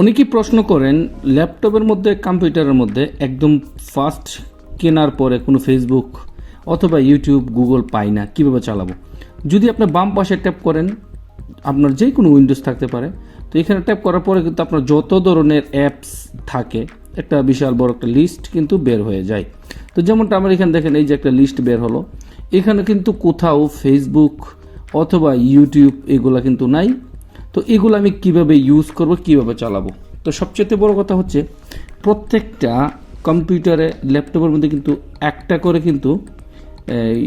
অনেকেই প্রশ্ন করেন, ল্যাপটপের মধ্যে, কম্পিউটারের মধ্যে একদম ফার্স্ট কেনার পরে কোনো ফেসবুক অথবা ইউটিউব গুগল পাই না, কীভাবে চালাবো? যদি আপনি বাম পাশে ট্যাপ করেন, আপনার যে কোনো উইন্ডোজ থাকতে পারে। তো এখানে ট্যাপ করার পরে কিন্তু আপনার যত ধরনের অ্যাপস থাকে, একটা বিশাল বড় একটা লিস্ট কিন্তু বের হয়ে যায়। তো যেমনটা আমার এখানে দেখেন, এই যে একটা লিস্ট বের হলো। এখানে কিন্তু কোথাও ফেসবুক অথবা ইউটিউব এগুলা কিন্তু নাই। তো এগুলো আমি কীভাবে ইউজ করব, কীভাবে চালাবো? তো সবচেয়ে বড় কথা হচ্ছে, প্রত্যেকটা কম্পিউটারে, ল্যাপটপের মধ্যে কিন্তু একটা করে কিন্তু, এই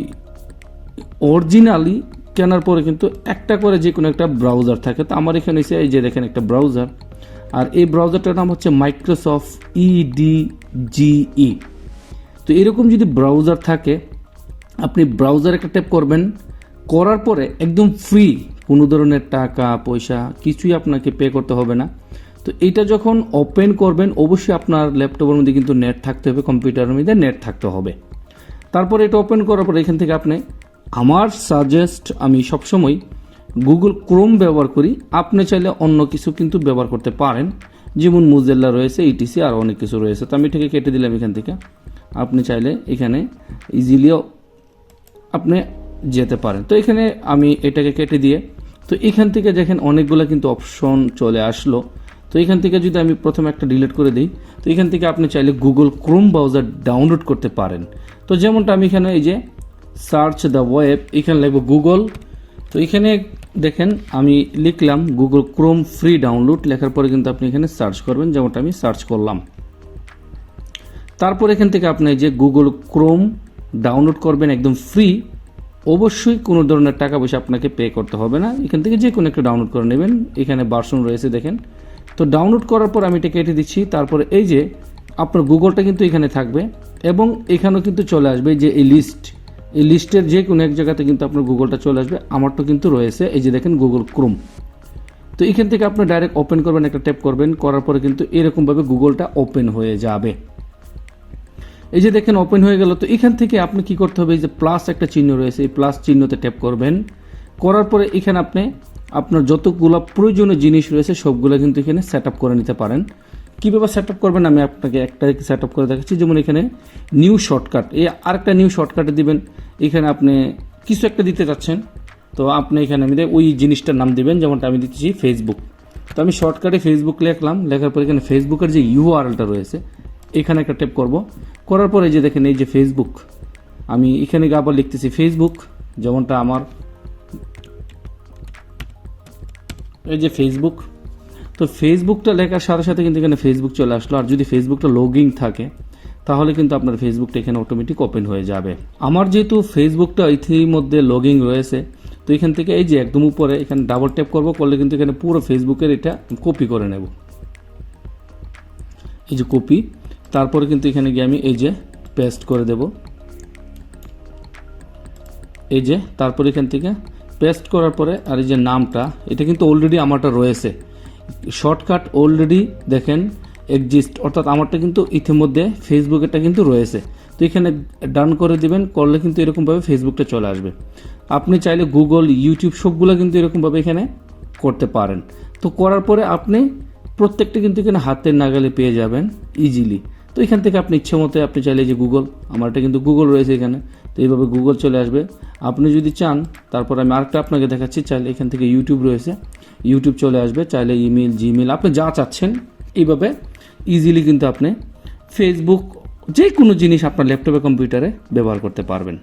অরিজিনালি কেনার পরে কিন্তু একটা করে যে কোনো একটা ব্রাউজার থাকে। তো আমার এখানে এসে এই যে দেখেন একটা ব্রাউজার আর এই ব্রাউজারটার নাম হচ্ছে E মাইক্রোসফট ইডিজিই তো এরকম যদি ব্রাউজার থাকে, আপনি ব্রাউজার একটা ট্যাপ করবেন, করার পরে একদম ফ্রি কোনো ধরনের টাকা, পয়সা কিছুই আপনাকে পে করতে হবে না। তো এইটা যখন ওপেন করবেন, অবশ্যই আপনার ল্যাপটপের মধ্যে কিন্তু নেট থাকতে হবে কম্পিউটারের মধ্যে নেট থাকতে হবে। তারপর এটা ওপেন করার পর এখান থেকে আপনি আমার সাজেস্ট আমি সবসময় গুগল ক্রোম ব্যবহার করি। আপনি চাইলে অন্য কিছু কিন্তু ব্যবহার করতে পারেন। যেমন মুজেল্লা রয়েছে ইটিসি আর অনেক কিছু রয়েছে। তো আমি এটাকে কেটে দিলাম এখান থেকে। আপনি চাইলে এখানে ইজিলিও আপনি যেতে পারেন। তো এখানে আমি এটাকে কেটে দিয়ে তো এখান থেকে দেখেন অনেকগুলো কিন্তু অপশন চলে আসলো। তো এখান থেকে যদি আমি প্রথমে একটা ডিলিট করে দিই, তো এখান থেকে আপনি চাইলে গুগল ক্রোম ব্রাউজার ডাউনলোড করতে পারেন। তো যেমনটা আমি এখানে এই যে সার্চ দ্য ওয়েব এখানে লিখব গুগল তো এখানে দেখেন আমি লিখলাম গুগল ক্রোম ফ্রি ডাউনলোড লেখার পরে কিন্তু আপনি এখানে সার্চ করবেন, যেমনটা আমি সার্চ করলাম। তারপর এখান থেকে আপনি যে গুগল ক্রোম ডাউনলোড করবেন একদম ফ্রি অবশ্যই কোনো ধরনের টাকা পয়সা আপনাকে পে করতে হবে না। এখান থেকে যে কোনো একটা ডাউনলোড করে নেবেন। এখানে বার্সন রয়েছে, দেখেন। তো ডাউনলোড করার পর আমি এটা কেটে দিচ্ছি। তারপরে এই যে আপনার গুগলটা কিন্তু এখানে থাকবে এবং এখানেও কিন্তু চলে আসবে যে এই লিস্ট এই লিস্টের যে কোনো এক জায়গাতে কিন্তু আপনার গুগলটা চলে আসবে। আমার তো কিন্তু রয়েছে। এই যে দেখেন গুগল ক্রোম তো এখান থেকে আপনি ডাইরেক্ট ওপেন করবেন, একটা ট্যাপ করবেন। করার পরে কিন্তু এরকমভাবে গুগলটা ওপেন হয়ে যাবে। এই যে দেখেন ওপেন হয়ে গেল। তো এখান থেকে আপনি কি করতে হবে? এই যে প্লাস একটা চিহ্ন রয়েছে, এই প্লাস চিহ্নতে ট্যাপ করবেন। করার পরে এখানে আপনি আপনার যতগুলো প্রয়োজনীয় জিনিস রয়েছে, সবগুলো কিন্তু এখানে সেট করে নিতে পারেন। কীভাবে সেট আপ করবেন? আমি আপনাকে একটা সেট আপ করে দেখাচ্ছি। যেমন এখানে নিউ শর্টকাট এই আরেকটা নিউ শর্টকাটে দিবেন। এখানে আপনি কিছু একটা দিতে চাচ্ছেন তো আপনি এখানে আমি ওই জিনিসটার নাম দিবেন। যেমনটা আমি দিচ্ছি ফেসবুক তো আমি শর্টকাটে ফেসবুক লিখলাম। লেখার পর এখানে ফেসবুকের যে ইউআরএলটা রয়েছে এখানে একটা ট্যাপ করব। করার পরে যে দেখেন, এই যে ফেসবুক আমি এখানে আবার লিখতেছি ফেসবুক যেমনটা আমার, এই যে ফেসবুক তো ফেসবুকটা লেখার সাথে সাথে কিন্তু এখানে ফেসবুক চলে আসলো। আর যদি ফেসবুকটা লগিং থাকে, তাহলে কিন্তু আপনার ফেসবুকটা এখানে অটোমেটিক ওপেন হয়ে যাবে। আমার যেহেতু ফেসবুকটা ইতিমধ্যে লগিং রয়েছে, তো এখান থেকে এই যে একদম উপরে এখানে ডাবল ট্যাপ করব, করলে কিন্তু এখানে পুরো ফেসবুকের এটা কপি করে নেব। এই যে কপি তারপরে কিন্তু এখানে গিয়ে আমি এই যে পেস্ট করে দেব। এই যে, তারপরে এখান থেকে পেস্ট করার পরে আর এই যে নামটা, এটা কিন্তু অলরেডি আমারটা রয়েছে। শর্টকাট অলরেডি দেখেন এক্সিস্ট অর্থাৎ আমারটা কিন্তু ইতিমধ্যে ফেসবুকেরটা কিন্তু রয়েছে। তো এখানে ডান করে দিবেন, করলে কিন্তু এরকমভাবে ফেসবুকটা চলে আসবে। আপনি চাইলে গুগল ইউটিউব সবগুলো কিন্তু এরকমভাবে এখানে করতে পারেন। তো করার পরে আপনি প্রত্যেকটা কিন্তু এখানে হাতের নাগালে পেয়ে যাবেন ইজিলি তো এখান থেকে আপনি ইচ্ছে মতো আপনি চাইলে যে গুগল আমার এটা কিন্তু গুগল রয়েছে এখানে, তো এইভাবে গুগল চলে আসবে। আপনি যদি চান, তারপর আমি আরেকটা আপনাকে দেখাচ্ছি, চাইলে এখান থেকে ইউটিউব রয়েছে। ইউটিউব চলে আসবে, চাইলে ইমেল জিমেল আপনি যা চাচ্ছেন, এইভাবে ইজিলি কিন্তু আপনি ফেসবুক যে কোনো জিনিস আপনার ল্যাপটপে, কম্পিউটারে ব্যবহার করতে পারবেন।